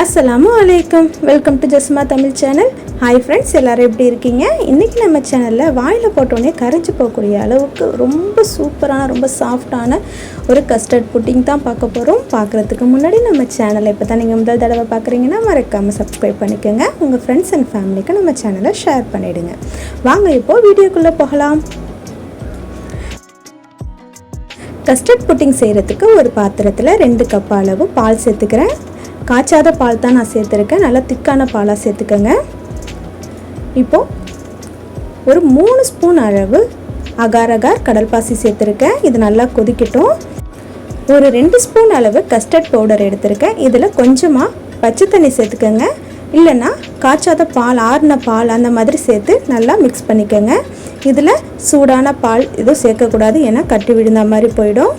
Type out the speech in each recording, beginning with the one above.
அஸ்லாம் வலைக்கம் welcome to Jasma Tamil channel hi friends எல்லோரும் எப்படி இருக்கீங்க? இன்றைக்கி நம்ம சேனலில் வாயில் போட்டோடனே கரைஞ்சி போகக்கூடிய அளவுக்கு ரொம்ப சூப்பரான ரொம்ப சாஃப்டான ஒரு கஸ்டர்ட் புட்டிங் தான் பார்க்க போகிறோம் பார்க்குறதுக்கு முன்னாடி நம்ம சேனலை இப்போ தான் நீங்கள் முதல் தடவை பார்க்குறீங்கன்னா மறக்காமல் சப்ஸ்கிரைப் பண்ணிக்கோங்க. உங்கள் ஃப்ரெண்ட்ஸ் அண்ட் ஃபேமிலிக்கு நம்ம சேனலை ஷேர் பண்ணிவிடுங்க வாங்க இப்போது வீடியோக்குள்ளே போகலாம். கஸ்டர்ட் புட்டிங் செய்கிறதுக்கு ஒரு பாத்திரத்தில் ரெண்டு கப் அளவு பால் சேர்த்துக்கிறேன். காய்ச்சாத பால் தான் நான் சேர்த்துருக்கேன். நல்லா திக்கான பாலாக சேர்த்துக்கோங்க. இப்போது ஒரு மூணு ஸ்பூன் அளவு அகார் அகார் கடல் பாசி சேர்த்துருக்கேன். இது நல்லா கொதிக்கட்டும். ஒரு ரெண்டு ஸ்பூன் அளவு கஸ்டர்ட் பவுடர் எடுத்திருக்கேன். இதில் கொஞ்சமாக பச்சை தண்ணி சேர்த்துக்கோங்க. இல்லைன்னா காய்ச்சாத பால் ஆறின பால் அந்த மாதிரி சேர்த்து நல்லா மிக்ஸ் பண்ணிக்கோங்க. இதில் சூடான பால் எதுவும் சேர்க்கக்கூடாது. ஏன்னா கட்டி விழுந்த மாதிரி போயிடும்.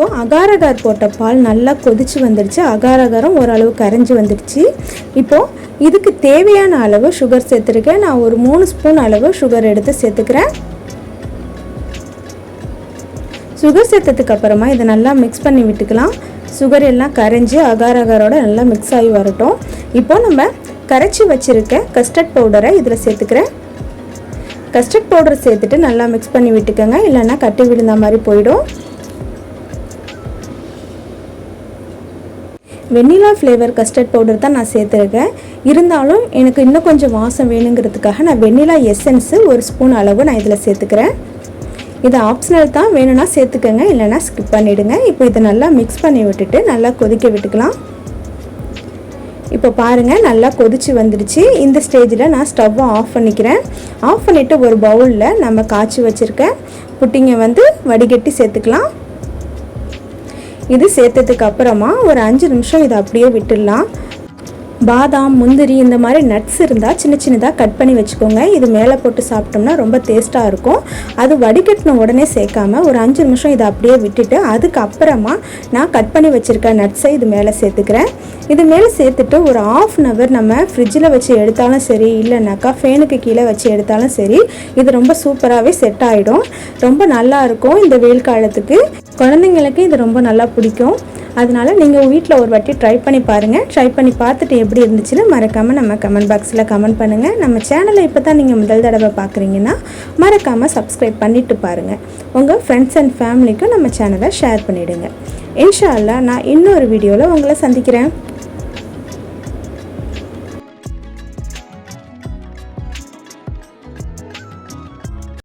இப்போது அகாரகார் போட்ட பால் நல்லா கொதிச்சு வந்துடுச்சு. அகாரகாரம் ஓரளவு கரைஞ்சி வந்துடுச்சு. இப்போது இதுக்கு தேவையான அளவு சுகர் சேர்த்துருக்கேன். நான் ஒரு மூணு ஸ்பூன் அளவு சுகர் எடுத்து சேர்த்துக்கிறேன். சுகர் சேர்த்ததுக்கு அப்புறமா இதை நல்லா மிக்ஸ் பண்ணி விட்டுக்கலாம். சுகர் எல்லாம் கரைஞ்சி அகாரகாரோட நல்லா மிக்ஸ் ஆகி வரட்டும். இப்போ நம்ம கரைச்சி வச்சுருக்க கஸ்டர்ட் பவுடரை இதில் சேர்த்துக்கிறேன். கஸ்டர்ட் பவுடர் சேர்த்துட்டு நல்லா மிக்ஸ் பண்ணி விட்டுக்கோங்க. இல்லைன்னா கட்டி விழுந்த மாதிரி போயிடும். வெண்ணிலா ஃப்ளேவர் கஸ்டர்ட் பவுடர் தான் நான் சேர்த்துருக்கேன். இருந்தாலும் எனக்கு இன்னும் கொஞ்சம் வாசம் வேணுங்கிறதுக்காக நான் வெண்ணிலா எசன்ஸு ஒரு ஸ்பூன் அளவு நான் இதில் சேர்த்துக்கிறேன். இது ஆப்ஷனல் தான் வேணும்னா சேர்த்துக்கோங்க இல்லைனா ஸ்கிப் பண்ணிவிடுங்க இப்போ இதை நல்லா மிக்ஸ் பண்ணி விட்டுட்டு நல்லா கொதிக்க விட்டுக்கலாம். இப்போ பாருங்கள் நல்லா கொதிச்சு வந்துடுச்சு. இந்த ஸ்டேஜில் நான் ஸ்டவ்வை ஆஃப் பண்ணிக்கிறேன். ஆஃப் பண்ணிவிட்டு ஒரு பவுலில் நம்ம காய்ச்சி வச்சுருக்க புட்டிங்கை வந்து வடிகட்டி சேர்த்துக்கலாம். இது சேர்த்ததுக்கு அப்புறமா ஒரு அஞ்சு நிமிஷம் இதை அப்படியே விட்டுடலாம். பாதாம் முந்திரி இந்த மாதிரி நட்ஸ் இருந்தால் சின்ன சின்னதாக கட் பண்ணி வச்சுக்கோங்க. இது மேலே போட்டு சாப்பிட்டோம்னா ரொம்ப டேஸ்ட்டாக இருக்கும். அது வடிகட்டின உடனே சேர்க்காம ஒரு அஞ்சு நிமிஷம் இதை அப்படியே விட்டுட்டு அதுக்கப்புறமா நான் கட் பண்ணி வச்சுருக்க நட்ஸை இது மேலே சேர்த்துக்கிறேன். இது மேலே சேர்த்துட்டு ஒரு ஆஃப் அன் ஹவர் நம்ம ஃப்ரிட்ஜில் வச்சு எடுத்தாலும் சரி இல்லைனாக்கா ஃபேனுக்கு கீழே வச்சு எடுத்தாலும் சரி இது ரொம்ப சூப்பராகவே செட் ஆகிடும் ரொம்ப நல்லா இருக்கும் இந்த வெயில் காலத்துக்கு. குழந்தைங்களுக்கு இது ரொம்ப நல்லா பிடிக்கும். அதனால் நீங்கள் வீட்டில் ஒரு வாட்டி ட்ரை பண்ணி பாருங்கள் ட்ரை பண்ணி பார்த்துட்டு எப்படி இருந்துச்சுன்னு மறக்காமல் நம்ம கமெண்ட் பாக்ஸில் கமெண்ட் பண்ணுங்கள் நம்ம சேனலை இப்போ தான் நீங்கள் முதல் தடவை பார்க்குறீங்கன்னா மறக்காமல் சப்ஸ்கிரைப் பண்ணிவிட்டு பாருங்கள் உங்கள் ஃப்ரெண்ட்ஸ் அண்ட் ஃபேமிலிக்கும் நம்ம சேனலை ஷேர் பண்ணிவிடுங்க இன்ஷா அல்லா நான் இன்னொரு வீடியோவில் உங்களை சந்திக்கிறேன்.